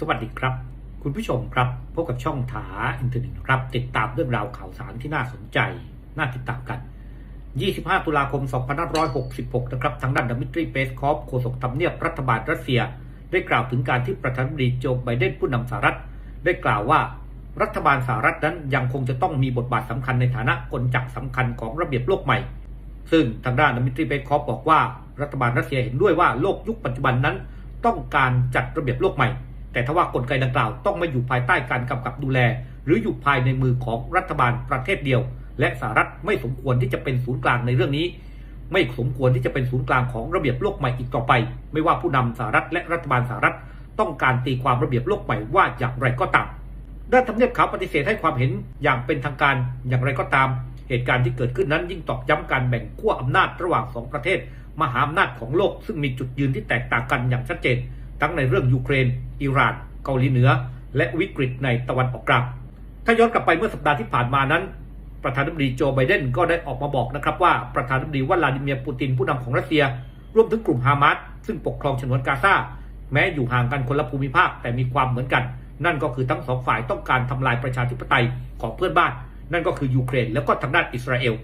สวัสดีครับ คุณผู้ชมครับพบกับช่องถาอินเทอร์เน็ตครับ ติดตามเรื่องราวข่าวสารที่น่าสนใจ น่าติดตามกัน 25 ตุลาคม 2566 นะครับ ทางด้านดมิทรีเปสคอฟโฆษกทำเนียบรัฐบาลรัสเซีย ได้กล่าวถึงการที่ประธานาธิบดีโจไบเดนผู้นำสหรัฐ ได้กล่าวว่ารัฐบาลสหรัฐนั้นยังคงจะต้องมีบทบาทสำคัญในฐานะกลจักสำคัญของระเบียบโลกใหม่ ซึ่งทางด้านดมิทรีเปสคอฟบอกว่ารัฐบาลรัสเซียเห็นด้วยว่าโลกยุคปัจจุบันนั้น ต้องการจัดระเบียบโลกใหม่ แต่ถ้าว่ากลไกดังกล่าวต้องไม่อยู่ภายใต้การกำกับดูแล หรืออยู่ภายในมือของรัฐบาลประเทศเดียว และสหรัฐไม่สมควรที่จะเป็นศูนย์กลางในเรื่องนี้ ไม่สมควรที่จะเป็นศูนย์กลางของระเบียบโลกใหม่อีกต่อไป ไม่ว่าผู้นำสหรัฐและรัฐบาลสหรัฐ ต้องการตีความระเบียบโลกใหม่ว่าอย่างไรก็ตามด้านทำเนียบขาวปฏิเสธให้ความเห็นอย่างเป็นทางการอย่างไรก็ตาม เหตุการณ์ที่เกิดขึ้นนั้นยิ่งตอกย้ำการแบ่งขั้วอำนาจระหว่างสองประเทศ มหาอำนาจของโลกซึ่งมีจุดยืนที่แตกต่างกันอย่างชัดเจน ทั้งในเรื่องยูเครน อิหร่าน เกาหลีเหนือ และวิกฤตในตะวันออกกลาง ถ้าย้อนกลับไปเมื่อสัปดาห์ที่ผ่านมานั้น ประธานาธิบดีโจไบเดนก็ได้ออกมาบอกนะครับว่าประธานาธิบดีวลาดิเมียร์ปูตินผู้นำของรัสเซีย รวมถึงกลุ่มฮามาสซึ่งปกครองฉนวนกาซาแม้อยู่ห่างกันคนละภูมิภาคแต่มีความเหมือนกัน นั่นก็คือทั้งสองฝ่ายต้องการทำลายประชาธิปไตยของเพื่อนบ้าน นั่นก็คือยูเครนแล้วก็ทางด้านอิสราเอล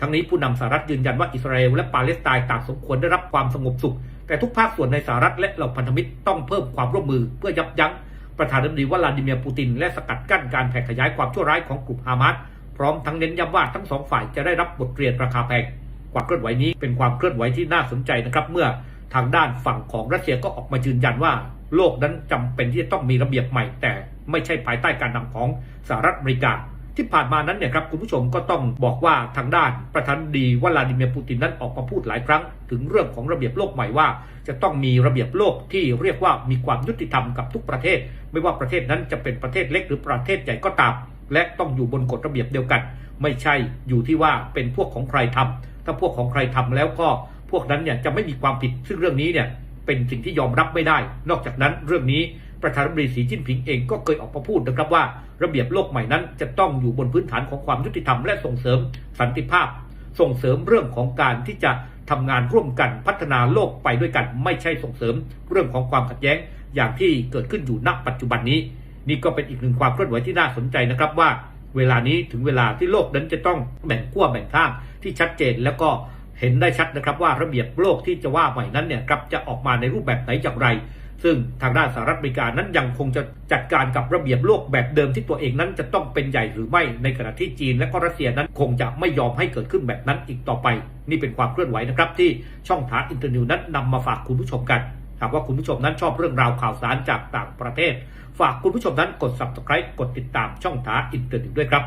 ทั้งนี้ผู้นำสหรัฐยืนยันว่าอิสราเอลและปาเลสไตน์ต่างสมควรได้รับความสงบสุข แต่ทุกภาคส่วนในสหรัฐและเหล่าพันธมิตรต้องเพิ่มความร่วมมือเพื่อยับยั้งประธานาธิบดีวลาดิเมียร์ปูติน และสกัดกั้นการแผ่ขยายความชั่วร้ายของกลุ่มฮามาสพร้อมทั้งเน้นย้ำว่าทั้งสองฝ่ายจะได้รับบทเรียนราคาแพงความเคลื่อนไหวนี้เป็นความเคลื่อนไหวที่น่าสนใจนะครับ เมื่อทางด้านฝั่งของรัสเซียก็ออกมายืนยันว่า โลกนั้นจำเป็นที่จะต้องมีระเบียบใหม่ แต่ไม่ใช่ภายใต้การนำของสหรัฐอเมริกา ที่ผ่านมานั้นเนี่ยครับคุณผู้ชมก็ต้องบอกว่าทางด้านประธานดีวลาดิเมียร์ปูตินนั้นออกมาพูดหลายครั้ง ถึงเรื่องของระเบียบโลกใหม่ว่า จะต้องมีระเบียบโลกที่เรียกว่ามีความยุติธรรมกับทุกประเทศ ไม่ว่าประเทศนั้นจะเป็นประเทศเล็กหรือประเทศใหญ่ก็ตาม และต้องอยู่บนกฎระเบียบเดียวกัน ไม่ใช่อยู่ที่ว่าเป็นพวกของใครทำถ้าพวกของใครทำแล้วก็พวกนั้นเนี่ยจะไม่มีความผิดซึ่งเรื่องนี้เนี่ยเป็นสิ่งที่ยอมรับไม่ได้ นอกจากนั้นเรื่องนี้ ประธานาธิบดีสีจิ้นผิงเองก็เคยออกมาพูดนะครับว่า ระเบียบโลกใหม่นั้นจะต้องอยู่บนพื้นฐานของความยุติธรรมและส่งเสริมสันติภาพ ส่งเสริมเรื่องของการที่จะทำงานร่วมกันพัฒนาโลกไปด้วยกัน ไม่ใช่ส่งเสริมเรื่องของความขัดแย้งอย่างที่เกิดขึ้นอยู่ณปัจจุบันนี้ นี่ก็เป็นอีกหนึ่งความเคลื่อนไหวที่น่าสนใจนะครับว่า เวลานี้ถึงเวลาที่โลกนั้นจะต้องแบ่งขั้วแบ่งข้างที่ชัดเจนแล้วก็เห็นได้ชัดนะครับว่าระเบียบโลกที่จะว่าใหม่นั้นเนี่ยครับจะออกมาในรูปแบบไหนอย่างไร ซึ่งทางด้านสหรัฐอเมริกานั้นยังคงจะจัดการกับระเบียบโลกแบบเดิมที่ตัวเองนั้นจะต้องเป็นใหญ่หรือไม่ในขณะที่จีนและก็รัสเซียนั้นคงจะไม่ยอมให้เกิดขึ้นแบบนั้นอีกต่อไป นี่เป็นความเคลื่อนไหวนะครับที่ช่องทางอินเตอร์นิวนั้นนำมาฝากคุณผู้ชมกันหากว่าคุณผู้ชมนั้นชอบเรื่องราวข่าวสารจากต่างประเทศ ฝากคุณผู้ชมนั้นกด subscribe กดติดตามช่องทางอินเตอร์นิวด้วยครับ